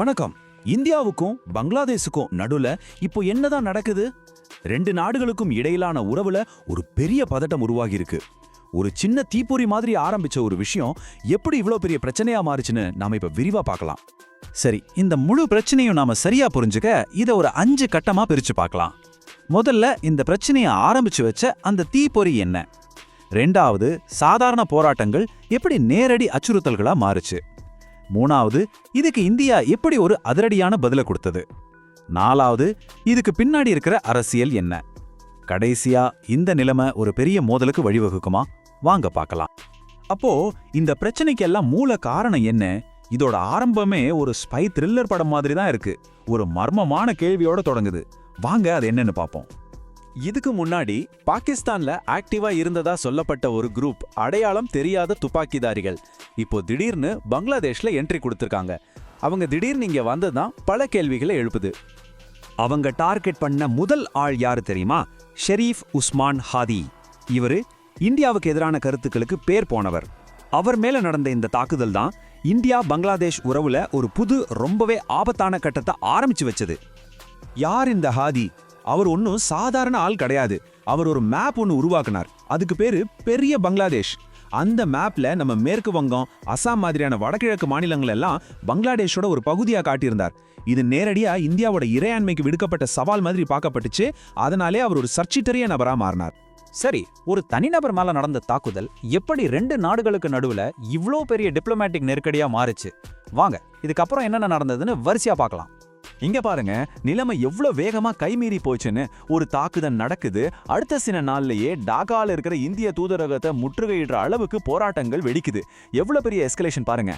வணக்கம். இந்தியாவுக்கும் பங்களாதேஷுக்கும் நடுவுல இப்போ என்னதான் நடக்குது? ரெண்டு நாடுகளுக்கும் இடையிலான உறவுல ஒரு பெரிய பதட்டம் உருவாகி இருக்கு ஒரு சின்ன தீப்பொறி மாதிரி ஆரம்பிச்ச ஒரு விஷயம் எப்படி இவ்வளோ பெரிய பிரச்சனையா மாறுச்சுன்னு நாம இப்ப விரிவா பார்க்கலாம். சரி இந்த முழு பிரச்சனையும் நாம சரியா புரிஞ்சுக்க இதை ஒரு அஞ்சு கட்டமா பிரிச்சு பார்க்கலாம். முதல்ல இந்த பிரச்சனையை ஆரம்பிச்சு வச்ச அந்த தீப்பொறி என்ன? ரெண்டாவது சாதாரண போராட்டங்கள் எப்படி நேரடி அச்சுறுத்தல்களா மாறுச்சு? மூணாவது இதுக்கு இந்தியா எப்படி ஒரு அதிரடியான பதில கொடுத்தது? நாலாவது இதுக்கு பின்னாடி இருக்கிற அரசியல் என்ன? கடைசியா இந்த நிலைமை ஒரு பெரிய மோதலுக்கு வழிவகுக்குமா? வாங்க பார்க்கலாம். அப்போ இந்த பிரச்சனைக்கு எல்லாம் மூல காரணம் என்ன? இதோட ஆரம்பமே ஒரு ஸ்பை த்ரில்லர் படம் மாதிரி தான் இருக்கு. ஒரு மர்மமான கேள்வியோட தொடங்குது. வாங்க அது என்னன்னு பார்ப்போம். இதுக்கு முன்னாடி பாகிஸ்தான்ல ஆக்டிவா இருந்ததா சொல்லப்பட்ட ஒரு குரூப் அடையாளம் தெரியாத துப்பாக்கிதாரிகள். இப்போ திடீர்னு பங்களாதேஷ்ல என்ட்ரி கொடுத்துருக்காங்க. அவங்க திடீர்னு இங்க வந்ததுதான் பல கேள்விகளை எழுப்புது. அவங்க டார்கெட் பண்ண முதல் ஆள் யாரு தெரியுமா? ஷெரீஃப் உஸ்மான் ஹாதி. இவரு இந்தியாவுக்கு எதிரான கருத்துக்களுக்கு பேர் போனவர். அவர் மேல நடந்த இந்த தாக்குதல் தான் இந்தியா பங்களாதேஷ் உறவுல ஒரு புது ரொம்பவே ஆபத்தான கட்டத்தை ஆரம்பிச்சு வச்சது. யார் இந்த ஹாதி? அவர் ஒன்றும் சாதாரண ஆள் கிடையாது. அவர் ஒரு மேப் ஒன்று உருவாக்குனார். அதுக்கு பேரு பெரிய பங்களாதேஷ். அந்த மேப்ல நம்ம மேற்கு வங்கம் அசாம் மாதிரியான வடகிழக்கு மாநிலங்கள் எல்லாம் பங்களாதேஷோட ஒரு பகுதியாக காட்டியிருந்தார். இது நேரடியா இந்தியாவோட இறையாண்மைக்கு விடுக்கப்பட்ட சவால் மாதிரி பார்க்கப்பட்டுச்சு. அதனாலே அவர் ஒரு சர்ச்சிட்டரிய நபரா மாறினார். சரி ஒரு தனிநபர் மேல நடந்த தாக்குதல் எப்படி ரெண்டு நாடுகளுக்கு நடுவுல இவ்ளோ பெரிய டிப்ளமேட்டிக் நெருக்கடியா மாறுச்சு? வாங்க இதுக்கப்புறம் என்னென்ன நடந்ததுன்னு வரிசையா பார்க்கலாம். இங்க பாருங்க நிலைமை எவ்வளவு வேகமா கைமீறி போச்சுன்னு ஒரு தாக்குதல் நடக்குது. அடுத்த சில நாள்லயே டாக்கால இருக்கிற இந்திய தூதரகத்தை முற்றுகையிடுற அளவுக்கு போராட்டங்கள் வெடிக்குது. எவ்வளவு பெரிய எஸ்கலேஷன் பாருங்க.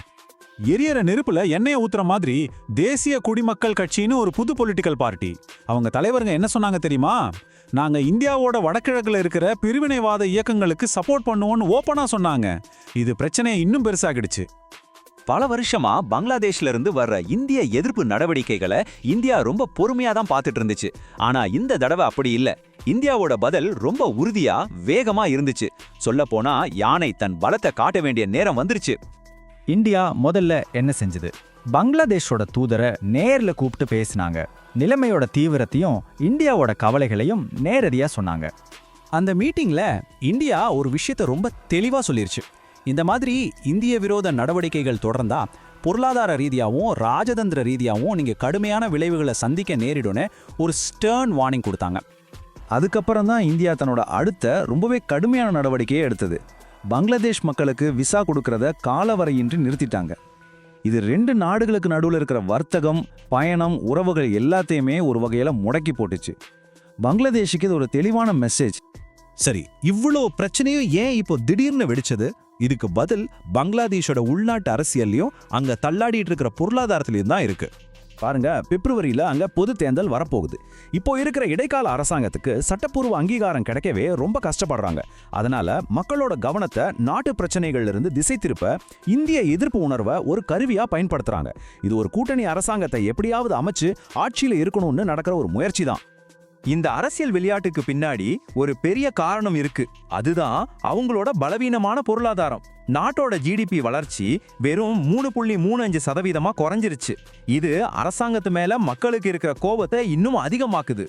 எரியற நெருப்புல எண்ணெயை ஊத்துற மாதிரி தேசிய குடிமக்கள் கட்சின்னு ஒரு புது பொலிட்டிக்கல் பார்ட்டி அவங்க தலைவருங்க என்ன சொன்னாங்க தெரியுமா? நாங்க இந்தியாவோட வடகிழக்குல இருக்கிற பிரிவினைவாத இயக்கங்களுக்கு சப்போர்ட் பண்ணுவோம்னு ஓப்பனா சொன்னாங்க. இது பிரச்சனையை இன்னும் பெருசாகிடுச்சு. பல வருஷமா பங்களாதேஷ்ல இருந்து வர்ற இந்திய எதிர்ப்பு நடவடிக்கைகளை இந்தியா ரொம்ப பொறுமையா தான் பார்த்துட்டு இருந்துச்சு ஆனா இந்த தடவை அப்படி இல்ல. இந்தியாவோட பதில் ரொம்ப உறுதியா வேகமா இருந்துச்சு. சொல்ல போனா யானை தன் பலத்தை காட்ட வேண்டிய நேரம் வந்துருச்சு. இந்தியா முதல்ல என்ன செஞ்சது? பங்களாதேஷோட தூதரை நேர்ல கூப்பிட்டு பேசினாங்க. நிலைமையோட தீவிரத்தையும் இந்தியாவோட கவலைகளையும் நேரடியா சொன்னாங்க. அந்த மீட்டிங்ல இந்தியா ஒரு விஷயத்த ரொம்ப தெளிவா சொல்லிருச்சு. இந்த மாதிரி இந்திய விரோத நடவடிக்கைகள் தொடர்ந்தா பொருளாதார ரீதியாவும் ராஜதந்திர ரீதியாவும் நீங்க கடுமையான விளைவுகளை சந்திக்க நேரிடும்னு ஒரு ஸ்டர்ன் வார்னிங் கொடுத்தாங்க. அதுக்கப்புறம் தான் இந்தியா தன்னோட அடுத்த ரொம்பவே கடுமையான நடவடிக்கையை எடுத்தது. பங்களாதேஷ் மக்களுக்கு விசா கொடுக்கறத காலவரையின்றி நிறுத்திட்டாங்க. இது ரெண்டு நாடுகளுக்கு நடுவில் இருக்கிற வர்த்தகம் பயணம் உறவுகள் எல்லாத்தையுமே ஒரு வகையில முடக்கி போட்டுச்சு. பங்களாதேஷுக்கு இது ஒரு தெளிவான மெசேஜ் சரி இவ்ளோ பிரச்சனையும் ஏன் இப்போ திடீர்னு வெடிச்சது? இதுக்கு பதில் பங்களாதேஷோட உள்நாட்டு அரசியல்லையும் அங்க தள்ளாடிட்டு இருக்கிற பொருளாதாரத்திலையும் தான் இருக்கு. பாருங்க பிப்ரவரியில் அங்க பொது தேர்தல் வரப்போகுது. இப்போ இருக்கிற இடைக்கால அரசாங்கத்துக்கு சட்டப்பூர்வ அங்கீகாரம் கிடைக்கவே ரொம்ப கஷ்டப்படுறாங்க. அதனால மக்களோட கவனத்தை நாட்டு பிரச்சனைகள்ல இருந்து திசை திருப்ப இந்திய எதிர்ப்பு உணர்வை ஒரு கருவியா பயன்படுத்துறாங்க. இது ஒரு கூட்டணி அரசாங்கத்தை எப்படியாவது அமைச்சு ஆட்சியில் இருக்கணும்னு நடக்கிற ஒரு முயற்சி தான் இந்த அரசியல் விளையாட்டுக்கு பின்னாடி ஒரு பெரிய காரணம் இருக்கு. அதுதான் அவங்களோட பலவீனமான பொருளாதாரம். நாட்டோட ஜிடிபி வளர்ச்சி வெறும் மூணு புள்ளி மூணு அஞ்சு சதவீதமா குறைஞ்சிருச்சு. இது அரசாங்கத்து மேல மக்களுக்கு இருக்கிற கோபத்தை இன்னும் அதிகமாக்குது.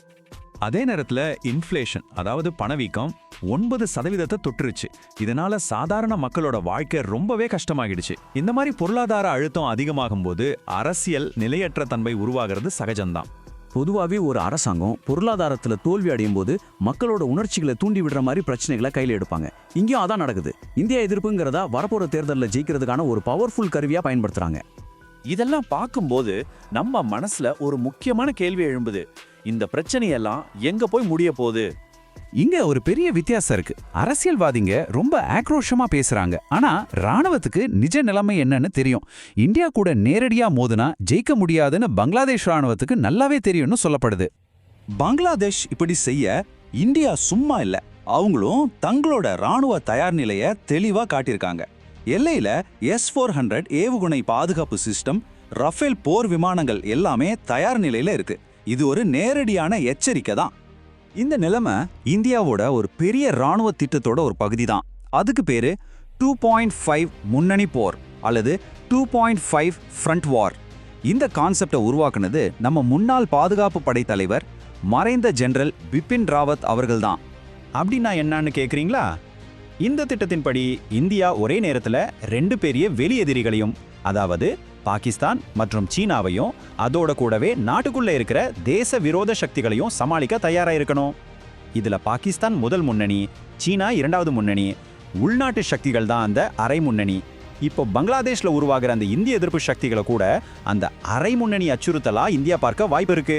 அதே நேரத்துல இன்ஃப்ளேஷன் அதாவது பணவீக்கம் ஒன்பது சதவீதத்தை தொட்டுருச்சு. இதனால சாதாரண மக்களோட வாழ்க்கை ரொம்பவே கஷ்டமாகிடுச்சு. இந்த மாதிரி பொருளாதார அழுத்தம் அதிகமாகும் போது அரசியல் நிலையற்ற தன்மை உருவாகிறது சகஜம்தான். பொதுவாகவே ஒரு அரசாங்கம் பொருளாதாரத்தில் தோல்வி அடையும் போது மக்களோட உணர்ச்சிகளை தூண்டி விடுற மாதிரி பிரச்சனைகளை கையில் எடுப்பாங்க. இங்கேயும் அதான் நடக்குது. இந்தியா எதிர்ப்புங்கிறதா வரப்போற தேர்தலில் ஜெயிக்கிறதுக்கான ஒரு பவர்ஃபுல் கருவியாக பயன்படுத்துறாங்க. இதெல்லாம் பார்க்கும்போது நம்ம மனசுல ஒரு முக்கியமான கேள்வி எழும்புது. இந்த பிரச்சனையெல்லாம் எங்க போய் முடிய போகுது? இங்க ஒரு பெரிய வித்தியாசம் இருக்கு. அரசியல்வாதிங்க ரொம்ப ஆக்ரோஷமா பேசுறாங்க. ஆனா ராணுவத்துக்கு நிஜ நிலைமை என்னன்னு தெரியும். இந்தியா கூட நேரடியா மோதுனா ஜெயிக்க முடியாதுன்னு பங்களாதேஷ் ராணுவத்துக்கு நல்லாவே தெரியும்னு சொல்லப்படுது. பங்களாதேஷ் இப்படி செய்ய இந்தியா சும்மா இல்ல. அவங்களும் தங்களோட ராணுவ தயார் நிலைய தெளிவா காட்டியிருக்காங்க. எல்லையில எஸ் ஃபோர் ஹண்ட்ரட் ஏவுகுணை பாதுகாப்பு சிஸ்டம் ரஃபேல் போர் விமானங்கள் எல்லாமே தயார் நிலையில இருக்கு. இது ஒரு நேரடியான எச்சரிக்கை தான். இந்த நிலைமை இந்தியாவோட ஒரு பெரிய ராணுவ திட்டத்தோட ஒரு பகுதி தான் அதுக்கு பேரு டூ பாயிண்ட் ஃபைவ் முன்னணி போர் அல்லது two point five front war. இந்த கான்செப்டை உருவாக்குனது நம்ம முன்னாள் பாதுகாப்பு படை தலைவர் மறைந்த ஜெனரல் பிபின் ராவத் அவர்கள்தான். அப்படின்னா என்னன்னு கேட்குறீங்களா இந்த திட்டத்தின்படி இந்தியா ஒரே நேரத்தில் ரெண்டு பெரிய வெளி எதிரிகளையும் அதாவது பாகிஸ்தான் மற்றும் சீனாவையும் அதோட கூடவே நாட்டுக்குள்ள இருக்கிற தேச விரோத சக்திகளையும் சமாளிக்க தயாரா இருக்கணும் இதுல பாகிஸ்தான் முதல் முன்னணி சீனா இரண்டாவது முன்னணி உள்நாட்டு சக்திகள் தான் அந்த அரை முன்னணி. இப்போ பங்களாதேஷ்ல உருவாகிற அந்த இந்திய எதிர்ப்பு சக்திகளை கூட அந்த அரை முன்னணி அச்சுறுத்தலா இந்தியா பார்க்க வாய்ப்பு இருக்கு.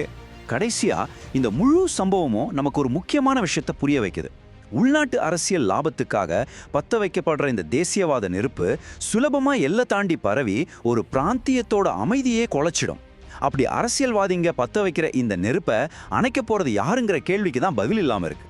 கடைசியா இந்த முழு சம்பவமும் நமக்கு ஒரு முக்கியமான விஷயத்தை புரிய வைக்குது. உள்நாட்டு அரசியல் லாபத்துக்காக பத்த வைக்கப்படுற இந்த தேசியவாத நெருப்பு சுலபமா எல்லை தாண்டி பரவி ஒரு பிராந்தியத்தோட அமைதியே குலைச்சிடும். அப்படி அரசியல்வாதிங்க பத்த வைக்கிற இந்த நெருப்பை அணைக்க போறது யாருங்கிற கேள்விக்கு தான் பதில் இல்லாமல் இருக்கு.